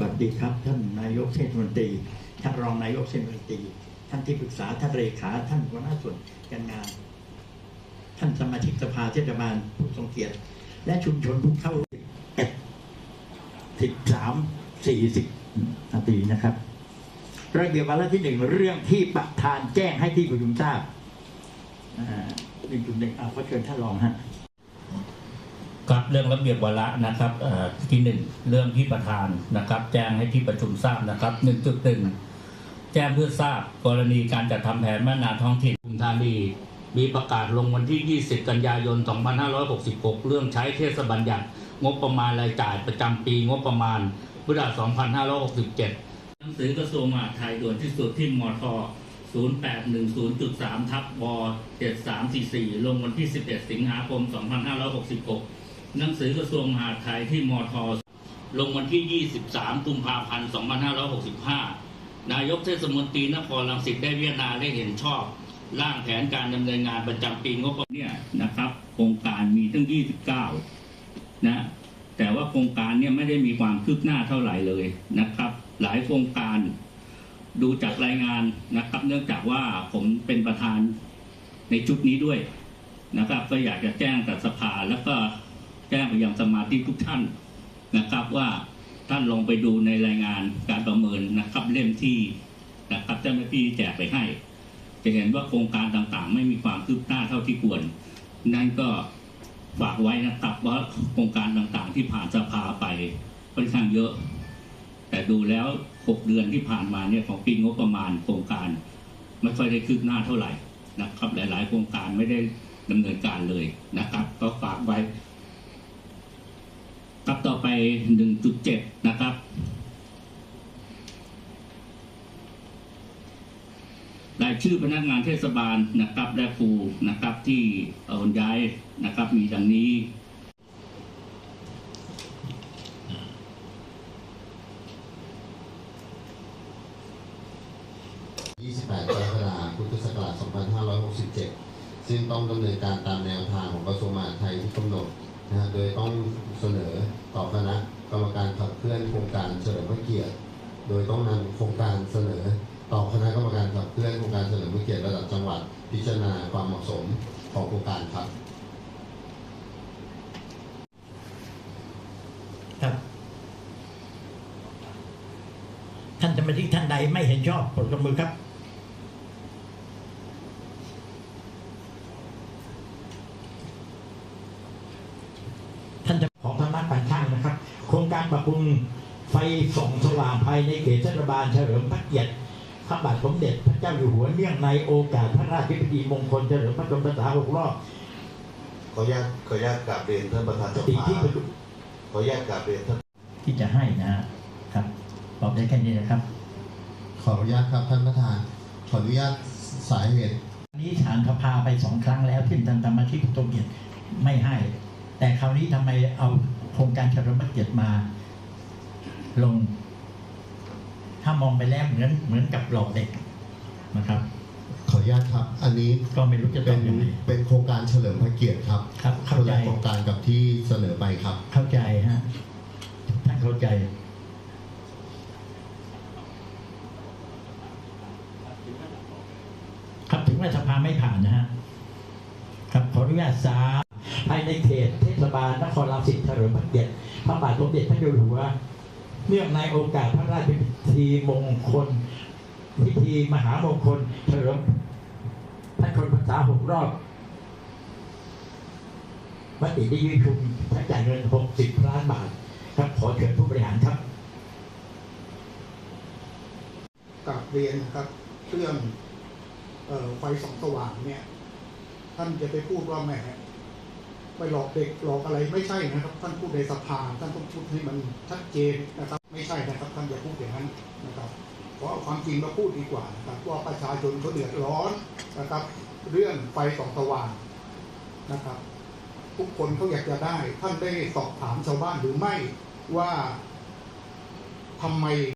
สวัสดีครับ ท่านนายกเทศมนตรีท่านรองนายกเทศมนตรีท่านที่ปรึกษาท่านเลขาท่านหัวหน้าส่วนการงาน ท่านสมาชิกสภาเทศบาลผู้ทรงเกียรติ และชุมชนผู้เข้าเอ็ดสิบสามสี่สิบนาทีนะครับระเบียบวาระที่หนึ่งเรื่องที่ประธานแจ้งให้ที่ประชุมทราบอ่าหนึ่งจุดหนึ่งอ่าขอเชิญท่านรองฮะ ครับเรื่องระเบียบวาระนะครับเอ่อที่หนึ่งเรื่องที่ประธานนะครับ แจ้งให้ที่ประชุมทราบนะครับหนึ่งจุดหนึ่งแจ้งเพื่อทราบกรณีการจัดทำแผนแม่นาท้องถิ่นปทุมธานีมีประกาศลงวันที่ 20 กันยายน 2566 เรื่องใช้เทศบัญญัติ งบประมาณรายจ่ายประจำปีงบประมาณพุทธศักราช2567 หนังสือกระทรวงมหาดไทยด่วนที่สุดที่มท0810.3 ทับว7344 ลงวันที่ 11 สิงหาคม 2566 หนังสือกระทรวงมหาดไทยที่มทลงวันที่ 23 กุมภาพันธ์ 2565 นายกเทศมนตรีนครรังสิตได้พิจารณาได้เห็นชอบ ร่างแผนการดำเนินงานประจำปีงบประมาณเนี่ยนะครับโครงการมีตั้ง 29 นะ แต่ว่าโครงการเนี่ยไม่ได้มีความคืบหน้าเท่าไหร่เลยนะครับ หลายโครงการดูจากรายงานนะครับ เนื่องจากว่าผมเป็นประธานในชุดนี้ด้วยนะครับ ก็อยากจะแจ้งกับสภาแล้วก็ แจ้งไปยังสมาชิทุกท่านนะครับว่าท่านลองไปดูในรายงานการประเมินนะครับเล่มที่นะครับเจ้าหน้าที่แจกไปให้ จะเห็นว่าโครงการต่างๆ ไม่มีความคืบหน้าเท่าที่ควร นั่นก็ฝากไว้นะครับว่าโครงการต่างๆ ที่ผ่านสภาไปค่อนข้างเยอะ แต่ดูแล้ว 6 เดือนที่ผ่านมาเนี่ยของปีงบประมาณโครงการไม่ค่อยได้คืบหน้าเท่าไหร่นะครับ หลาย ๆ โครงการไม่ได้ดำเนินการเลยนะครับ ก็ฝากไว้ ครับต่อไป 1.7 นะครับ รายชื่อพนักงานเทศบาลนะครับและครูนะครับที่โอนย้ายนะครับมีดังนี้28กรกฎาคมพุทธศักราช2567 ซึ่งต้องดำเนินการตามแนวทางของกระทรวงมหาดไทยที่กำหนดนะฮะโดยต้องเสนอ ต่อคณะกรรมการขับเคลื่อนโครงการเฉลิมพระเกียรติ โดยต้องนำโครงการเสนอ ต่อคณะกรรมการขับเคลื่อนโครงการเฉลิมพระเกียรติระดับจังหวัด พิจารณาความเหมาะสมของโครงการครับครับ ท่านสมาชิกท่านใดไม่เห็นชอบกดยกมือครับ ท่านจะของธรรมะการช่างนะครับ โครงการ ปรับปรุงไฟส่องสว่างภายในเขตเทศบาลเฉลิมพระเกียรติพระบาทสมเด็จพระเจ้าอยู่หัวเนื่องในโอกาสพระราชพิธีมงคลเฉลิมพระชนมพรรษาหกรอบขออนุญาตขออนุญาตกราบเรียนท่านประธานสภาที่ประชุมขออนุญาตกราบเรียนท่านที่จะให้นะครับบอกได้แค่นี้นะครับ ขออนุญาตครับท่านประธาน ขออนุญาตสาเหตุนี้ฐานสภาไปสองครั้งแล้วที่ท่านธรรมชิกตรงเกียรติไม่ให้ แต่คราวนี้ทำไมเอาโครงการเฉลิมพระเกียรติมา ลง ถ้ามองไปแล้วเหมือนเหมือนกับหลอกเด็กนะครับขออนุญาตครับ อันนี้ก็ไม่รู้จะเป็ต้อนงยังไงเป็นโครงการเฉลิมพระเกียรติครับครับคเข้านใจละโครงการกับที่เสนอไปครับ เข้าใจฮะท่านเข้าใจ ครับถึงแม้สภาไม่ผ่านนะฮะครับขออนุญาตสามภายในเขตเทศบาลนครรังสิตเฉลิมพระเกียรติพระบาทสมเด็จพระเจ้าอยู่หัว เนื่องในโอกาสพระราชพิธีมงคล พิธีมหามงคลเฉลิมพระชนมพรรษาหกรอบมติได้ยื่นทุนใช้จ่ายเงิน 60 ล้านบาท ครับขอเชิญผู้บริหารครับกราบเรียนนะครับเรื่องออไฟสองสว่างเนี่ย ท่านจะไปพูดว่าแหม ไปหลอกเด็กหลอกอะไรไม่ใช่นะครับ ท่านพูดในสภาท่านต้องพูดให้มันชัดเจนนะครับ ไม่ใช่นะครับท่านอย่าพูดอย่างนั้นนะครับเพราะเอาความจริงมาพูดดีกว่านะครับว่าประชาชนเขาเดือดร้อนนะครับ เรื่องไฟส่องสว่างนะครับ ทุกคนเขาอยากจะได้ ท่านได้สอบถามชาวบ้านหรือไม่ว่าทำไม